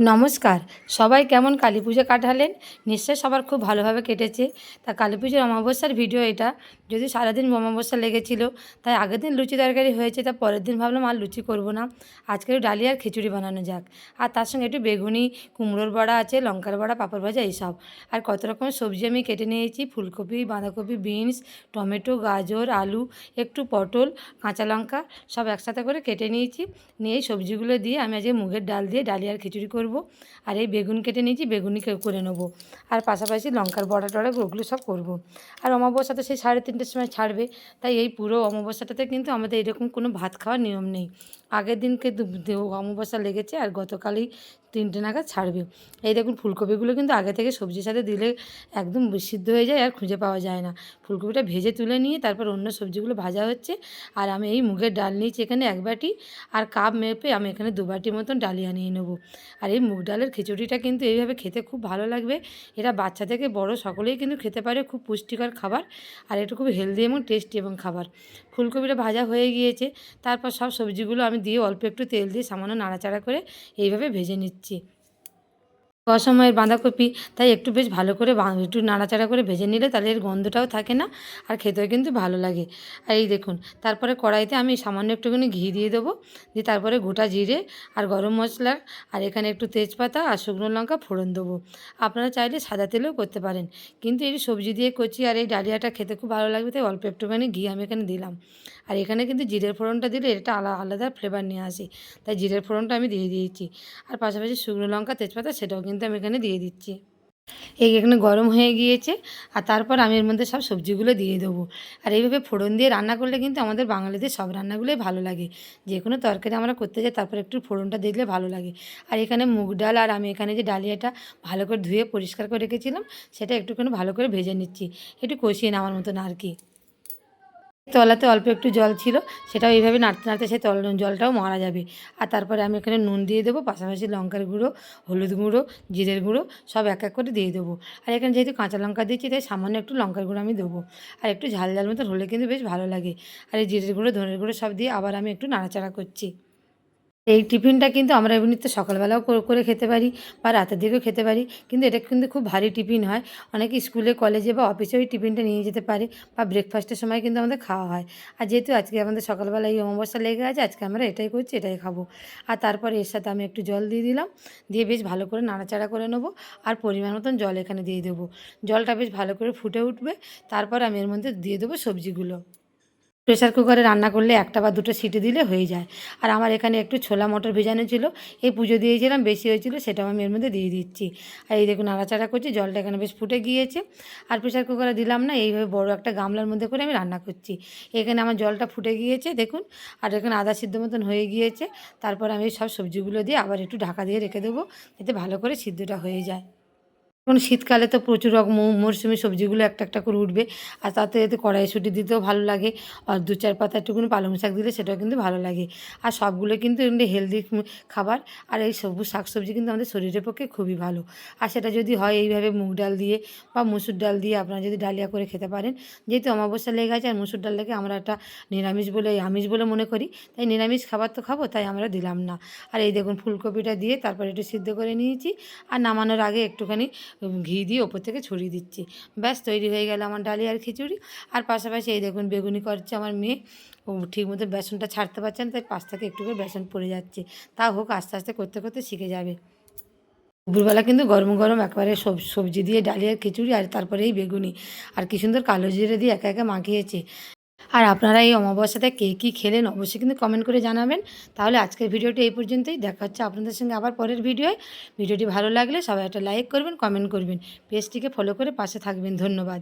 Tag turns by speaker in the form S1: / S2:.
S1: নমস্কার। সবাই কেমন কালী পুজো কাটালেন? নিশ্চয়ই সবার খুব ভালোভাবে কেটেছে। তা কালী পুজোর অমাবস্যার ভিডিও এটা। যদি সারাদিন অমাবস্যা লেগেছিল, তাই আগের দিন লুচি তরকারি হয়েছে, তা পরের দিন ভাবলাম আর লুচি করব না। আজকে একটু ডালিয়া আর খিচুড়ি বানানো যাক। আর তার সঙ্গে একটু বেগুনি, কুমড়োর বড়া আছে, লঙ্কার বড়া, পাঁপড় ভাজা, এইসব। আর কত রকমের সবজি আমি কেটে নিয়েছি। ফুলকপি, বাঁধাকপি, বিনস, টমেটো, গাজর, আলু, একটু পটল, কাঁচা লঙ্কা, সব একসাথে করে কেটে নিয়েছি। নিয়ে সবজিগুলো দিয়ে আমি আজকে মুগের ডাল দিয়ে ডালিয়ার খিচুড়ি করব। আর এই বেগুন কেটে নিয়েছি বেগুনি কে- করে নেব। আর পাশাপাশি লঙ্কার বড়া টড়া ওগুলো সব করব। আর অমাবস্যা তো সেই সাড়ে তিনটের সময় ছাড়বে। তাই এই পুরো অমাবস্যাটাতে কিন্তু আমাদের এরকম কোনো ভাত খাওয়ার নিয়ম নেই। আগের দিনকে অমাবস্যা লেগেছে আর গতকালই তিনটে নাগাদ ছাড়বে। এই দেখুন, ফুলকপিগুলো কিন্তু আগে থেকে সবজির সাথে দিলে একদম সিদ্ধ হয়ে যায় আর খুঁজে পাওয়া যায় না। ফুলকপিটা ভেজে তুলে নিয়ে তারপর অন্য সবজিগুলো ভাজা হচ্ছে। আর আমি এই মুগের ডাল নিয়েছি এখানে এক বাটি। আর কাপ মেপে আমি এখানে দু বাটি মতন ডালিয়া নিয়ে নেব। আর এই মুগ ডালের খিচুড়িটা কিন্তু এইভাবে খেতে খুব ভালো লাগবে। এটা বাচ্চা থেকে বড় সকলেই কিন্তু খেতে পারে খুব পুষ্টিকর খাবার। আর এটা খুব হেলদি এবং টেস্টি এবং খাবার। ফুলকপিটা ভাজা হয়ে গিয়েছে। তারপর সব সবজিগুলো আমি দিয়ে অল্প একটু তেল দিয়ে সামান্য নাড়াচাড়া করে এইভাবে ভেজে নিচ্ছি। অসময়ের বাঁধাকপি, তাই একটু বেশ ভালো করে একটু নাড়াচাড়া করে ভেজে নিলে তাহলে এর গন্ধটাও থাকে না আর খেতেও কিন্তু ভালো লাগে। আর এই দেখুন, তারপরে কড়াইতে আমি সামান্য একটুখানি ঘি দিয়ে দেবো, দিয়ে তারপরে গোটা জিরে আর গরম মশলা আর এখানে একটু তেজপাতা আর শুকনো লঙ্কা ফোড়ন দেবো। আপনারা চাইলে সাদা তেলেও করতে পারেন, কিন্তু এই সবজি দিয়ে করছি আর এই ডালিয়াটা খেতে খুব ভালো লাগবে, তাই অল্প একটুখানি ঘি আমি এখানে দিলাম। আর এখানে কিন্তু জিরের ফোড়নটা দিলে এটা আলা, আলাদা ফ্লেভার নিয়ে আসে, তাই জিরের ফোড়নটা আমি দিয়ে দিয়েছি। আর পাশাপাশি শুকনো লঙ্কা, তেজপাতা সেটাও কিন্তু আমি এখানে দিয়ে দিচ্ছি। এই এখানে গরম হয়ে গিয়েছে, আর তারপর আমি এর মধ্যে সব সবজিগুলো দিয়ে দেবো। আর এইভাবে ফোড়ন দিয়ে রান্না করলে কিন্তু আমাদের বাঙালিদের সব রান্নাগুলোই ভালো লাগে। যে কোনো তরকারি আমরা করতে যাই, তারপর একটু ফোড়নটা দেখলে ভালো লাগে। আর এখানে মুগ ডাল, আর আমি এখানে যে ডালিয়াটা ভালো করে ধুয়ে পরিষ্কার করে রেখেছিলাম, সেটা একটুখানি ভালো করে ভেজে নিচ্ছি। একটু কষিয়ে নেওয়ার মতন আর কি। তলাতে অল্প একটু জল ছিল, সেটাও এইভাবে নাড়তে নাড়তে সেই তল, জলটাও মারা যাবে। আর তারপরে আমি এখানে নুন দিয়ে দেবো, পাশাপাশি লঙ্কার গুঁড়ো, হলুদ গুঁড়ো, জিরের গুঁড়ো, সব এক এক করে দিয়ে দেবো। আর এখানে যেহেতু কাঁচা লঙ্কা দিচ্ছি, তাই সামান্য একটু লঙ্কার গুঁড়ো আমি দেবো। আর একটু ঝাল ঝাল মতো হলে কিন্তু বেশ ভালো লাগে। আর এই জিরের গুঁড়ো, ধনের গুঁড়ো সব দিয়ে আবার আমি একটু নাড়াচাড়া করছি। এই টিফিনটা কিন্তু আমরা এমনিতে সকালবেলাও করে- খেতে পারি বা রাতের দিকেও খেতে পারি। কিন্তু এটা কিন্তু খুব ভারী টিফিন হয়। অনেকে স্কুলে, কলেজে বা অফিসে ওই টিফিনটা নিয়ে যেতে পারে বা ব্রেকফাস্টের সময় কিন্তু আমাদের খাওয়া হয়। আর যেহেতু আজকে আমাদের সকালবেলা এই অমাবস্যা লেগে আছে, আজকে আমরা এটাই করছি, এটাই খাব। আর তারপরে এর সাথে আমি একটু জল দিয়ে দিলাম। দিয়ে বেশ ভালো করে নাড়াচাড়া করে নেব আর পরিমাণ মতন জল এখানে দিয়ে দেবো। জলটা বেশ ভালো করে ফুটে উঠবে। তারপর আমি এর মধ্যে দিয়ে দেবো সবজিগুলো। প্রেসার কুকারে রান্না করলে একটা বা দুটো সিটি দিলে হয়ে যায়। আর আমার এখানে একটু ছোলা মটর ভেজানো ছিল, এই পুজো দিয়েছিলাম, বেশি হয়েছিল সেটাও আমি এর মধ্যে দিয়ে দিচ্ছি। আর এই দেখুন নাড়াচাড়া করছি, জলটা এখানে বেশ ফুটে গিয়েছে। আর প্রেশার কুকারে দিলাম না, এইভাবে বড় একটা গামলার মধ্যে করে আমি রান্না করছি। এখানে আমার জলটা ফুটে গিয়েছে, দেখুন, আর এখানে আদা সিদ্ধ মতন হয়ে গিয়েছে। তারপর আমি সব সবজিগুলো দিয়ে আবার একটু ঢাকা দিয়ে রেখে দেবো, যাতে ভালো করে সিদ্ধটা হয়ে যায়। এখন শীতকালে তো প্রচুর রকম মরশুমি সবজিগুলো একটা একটা করে উঠবে। আর তাতে এতে কড়াইশুঁটি দিতেও ভালো লাগে। আর দু চার পাতা একটুকুনি পালং শাক দিলে সেটাও কিন্তু ভালো লাগে। আর সবগুলো কিন্তু এমনি হেলদি খাবার। আর এই সবুজ শাক সবজি কিন্তু আমাদের শরীরের পক্ষে খুবই ভালো। আর সেটা যদি হয় এইভাবে মুগ ডাল দিয়ে বা মুসুর ডাল দিয়ে আপনারা যদি ডালিয়া করে খেতে পারেন। যেহেতু অমাবস্যা লেগে আছে আর মুসুর ডালটাকে আমরা একটা নিরামিষ বলে, আমিষ বলে মনে করি। তাই নিরামিষ খাবার তো খাব, তাই আমরা দিলাম না। আর এই দেখুন ফুলকপিটা দিয়ে তারপর একটু সিদ্ধ করে নিয়েছি। আর নামানোর আগে একটুখানি ঘি দিয়ে ওপর থেকে ছড়িয়ে দিচ্ছি। ব্যাস, তৈরি হয়ে গেল আমার ডালি আর খিচুড়ি। আর পাশাপাশি এই দেখুন, বেগুনি করছে আমার মেয়ে। ও ঠিক মতো বেসনটা ছাড়তে পারছে না, তাই পাশ থেকে একটু করে বেসন পড়ে যাচ্ছে। তা হোক, আস্তে আস্তে করতে করতে শিখে যাবে। দুপুরবেলা কিন্তু গরম গরম একবারে সব, সবজি দিয়ে ডালিয়ার খিচুড়ি আর তারপরে এই বেগুনি। আর কি সুন্দর কালো জিরে দিয়ে একা একা মাখিয়েছে। আর আপনারা এই অমাবস্যাতে কে কী খেলেন অবশ্যই কিন্তু কমেন্ট করে জানাবেন। তাহলে আজকের ভিডিওটি এই পর্যন্তই। দেখা হচ্ছে আপনাদের সঙ্গে আবার পরের ভিডিওয়। ভিডিওটি ভালো লাগলে সবাই একটা লাইক করবেন কমেন্ট করবেন। পেজটিকে ফলো করে পাশে থাকবেন। ধন্যবাদ।